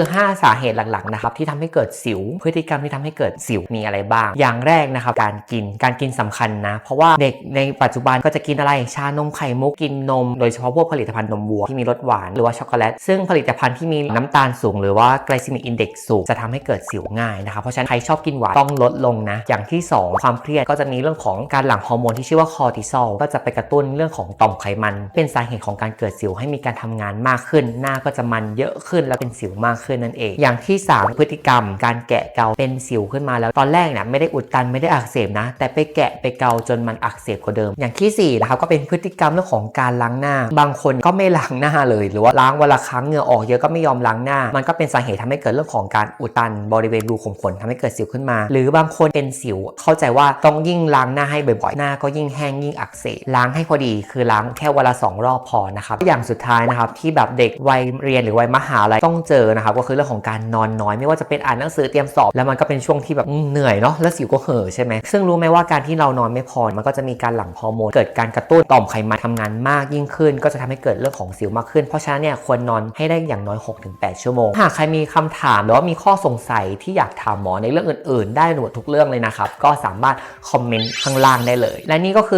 คือ5สาเหตุหลักๆนะครับที่ทำให้เกิดสิว พฤติกรรมที่ทำให้เกิดสิวมีอะไรบ้าง อย่างแรกนะครับการกินการกินสำคัญนะ เพราะว่าเด็กในปัจจุบันก็จะกินอะไรชานมไข่มุกกินนม โดยเฉพาะพวกผลิตภัณฑ์นมวัวที่มีรสหวานหรือว่าช็อกโกแลตซึ่งผลิตภัณฑ์ที่มีน้ำตาลสูง หรือว่า glycemic index สูงจะทำให้เกิดสิวง่ายนะครับเพราะฉะนั้นใครชอบกินหวานต้องลดลงนะอย่างที่ 2 ความเครียดก็จะมีเรื่องของการหลั่งฮอร์โมนที่ชื่อว่าคอร์ติซอลก็จะไปกระตุ้นเรื่องของต่อมไขมัน เป็นสาเหตุของการเกิดสิวให้มีการทำงานมากขึ้น หน้าก็จะมันเยอะขึ้นแล้วเป็นสิวมากขึ้นนั่นเอง อย่างที่ 3 พฤติกรรม การแกะเกาเป็นสิวขึ้นมาแล้วตอนแรกเนี่ยไม่ได้อุดตันไม่ได้อักเสบนะ แต่ไปแกะไปเกาจนมันอักเสบกว่าเดิม อย่างที่สี่นะครับก็เป็นพฤติกรรมเรื่องของการล้างหน้า บางคนก็ไม่ล้างหน้าเลย หรือว่าล้างวันละครั้งเหงื่อออกเยอะก็ไม่ยอมล้างหน้า มันก็เป็นสาเหตุทำให้เกิดเรื่องของการอุดตันบริเวณรูขุมขนทำให้เกิดสิวขึ้นมา หรือบางคนเป็นสิว เข้าใจว่าต้องยิ่งล้างหน้าให้บ่อยๆหน้าก็ยิ่งแห้งยิ่งอักเสบล้างให้พอดีคือล้างแค่วันละสองรอบพอนะครับอย่างสุดท้ายนะครับที่แบบเด็กวัยเรียนหรือวัยมหาลัยต้องเจอนะครับก็คือเรื่องของการนอนน้อย ไม่ว่าจะเป็นอ่านหนังสือเตรียมสอบ แล้วมันก็เป็นช่วงที่แบบเหนื่อยเนาะแล้วสิวก็เห่อใช่ไหมซึ่งรู้ไหมว่าการที่เรานอนไม่พอมันก็จะมีการหลั่งฮอร์โมนเกิดการกระตุ้นต่อมไขมันทำงานมากยิ่งขึ้น ก็จะทำให้เกิดเรื่องของสิวมากขึ้น เพราะฉะนั้นเนี่ยควรนอนให้ได้อย่างน้อย 6-8 ชั่วโมง หากใครมีคำถามหรือว่ามีข้อสงสัยที่อยากถามหมอในเรื่องอื่น ๆ ได้หมดทุกเรื่องเลยนะครับก็สามารถคอมเมนต์ข้างล่างได้เลย และนี่ก็คือ